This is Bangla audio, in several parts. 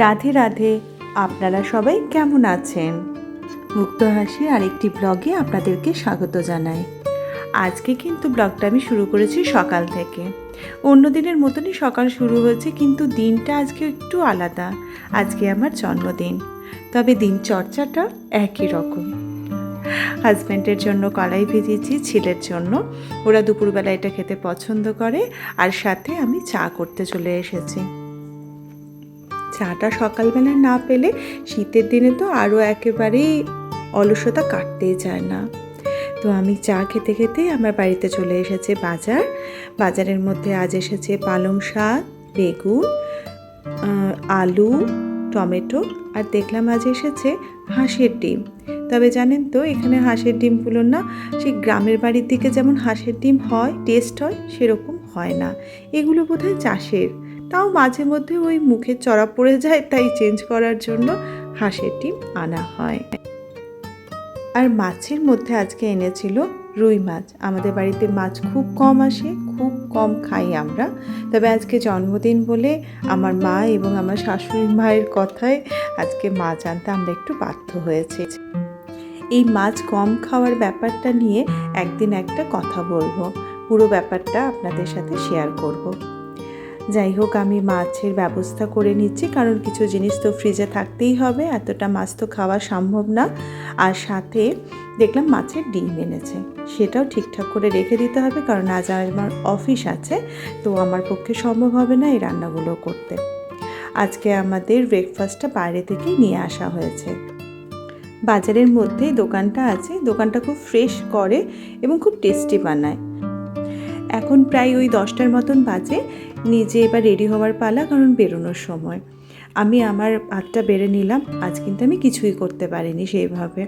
রাধে রাধে, আপনারা সবাই কেমন আছেন? মুক্ত হাসি আরেকটি ব্লগে আপনাদেরকে স্বাগত জানাই। আজকে কিন্তু ব্লগটা আমি শুরু করেছি সকাল থেকে। অন্য দিনের মতনই সকাল শুরু হয়েছে, কিন্তু দিনটা আজকে একটু আলাদা। আজকে আমার জন্মদিন, তবে দিন চর্চাটা একই রকম। হাজব্যান্ডের জন্য কলাই ভেজেছি, ছেলের জন্য। ওরা দুপুরবেলা এটা খেতে পছন্দ করে, আর সাথে আমি চা করতে চলে এসেছি। চাটা সকালবেলা না পেলে শীতের দিনে তো আরও একেবারেই অলসতা কাটতেই চায় না। তো আমি চা খেতে খেতে আমার বাড়িতে চলে এসেছে বাজার। বাজারের মধ্যে আজ এসেছে পালং শাক, বেগুন আলু, টমেটো আর দেখলাম আজ এসেছে হাঁসের ডিম। তবে জানেন তো, এখানে হাঁসের ডিমগুলো না সেই গ্রামের বাড়ির দিকে যেমন হাঁসের ডিম হয়, টেস্ট হয়, সেরকম হয় না। এগুলো বোধহয় চাষের। তাও মাঝে মধ্যে ওই মুখে চড়া পড়ে যায়, তাই চেঞ্জ করার জন্য হাঁসের ডিম আনা হয়। আর মাছের মধ্যে আজকে এনেছিল রুই মাছ। আমাদের বাড়িতে মাছ খুব কম আসে, খুব কম খাই আমরা। তবে আজকে জন্মদিন বলে আমার মা এবং আমার শাশুড়ি মায়ের কথায় আজকে মাছ আনতে আমরা একটু বাধ্য হয়েছি। এই মাছ কম খাওয়ার ব্যাপারটা নিয়ে একদিন একটা কথা বলব। পুরো ব্যাপারটা আপনাদের সাথে শেয়ার করব। যাই হোক আমি মাছের ব্যবস্থা করে নিচ্ছি, কারণ কিছু জিনিস তো ফ্রিজে থাকতেই হবে, এতটা মাছ তো খাওয়া সম্ভব না। আর সাথে দেখলাম মাছের ডিম এনেছে, সেটাও ঠিকঠাক করে রেখে দিতে হবে, কারণ আজ আমার অফিস আছে, তো আমার পক্ষে সম্ভব হবে না এই রান্নাগুলো করতে। আজকে আমাদের ব্রেকফাস্টটা বাইরে থেকেই নিয়ে আসা হয়েছে। বাজারের মধ্যেই দোকানটা আছে, দোকানটা খুব ফ্রেশ করে এবং খুব টেস্টি বানায়। এখন প্রায় ওই দশটার মতন বাজে। নিজে এবার রেডি হওয়ার পালা, কারণ বেরোনোর সময়। আমি আমার ভাতটা বেড়ে নিলাম, আজ কিন্তু আমি কিছুই করতে পারিনি সেইভাবে।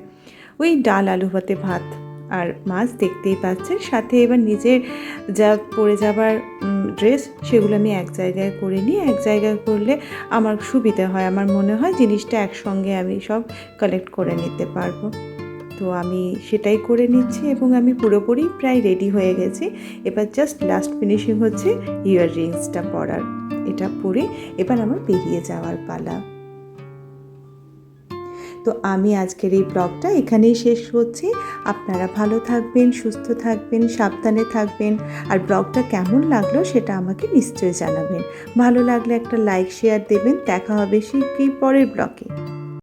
ওই ডাল, আলু ভাতে ভাত আর মাছ দেখতেই পাচ্ছেন। সাথে এবার নিজের যা পরে যাবার ড্রেস সেগুলো আমি এক জায়গায় করে নিই। এক জায়গায় করলে আমার সুবিধা হয়। আমার মনে হয় জিনিসটা একসঙ্গে আমি সব কালেক্ট করে নিতে পারব। তো আমি সেটাই করে নিচ্ছি এবং আমি পুরোপুরি প্রায় রেডি হয়ে গেছি। এবার জাস্ট লাস্ট ফিনিশিং হচ্ছে ইয়ার রিংসটা পরার। এটা পরে এবার আমার বেরিয়ে যাওয়ার পালা। তো আমি আজকের এই ব্লগটা এখানেই শেষ করছি। আপনারা ভালো থাকবেন, সুস্থ থাকবেন, সাবধানে থাকবেন। আর ব্লগটা কেমন লাগল সেটা আমাকে নিশ্চয়ই জানাবেন। ভালো লাগলে একটা লাইক শেয়ার দেবেন। দেখা হবে শীঘ্রই পরের ব্লগে।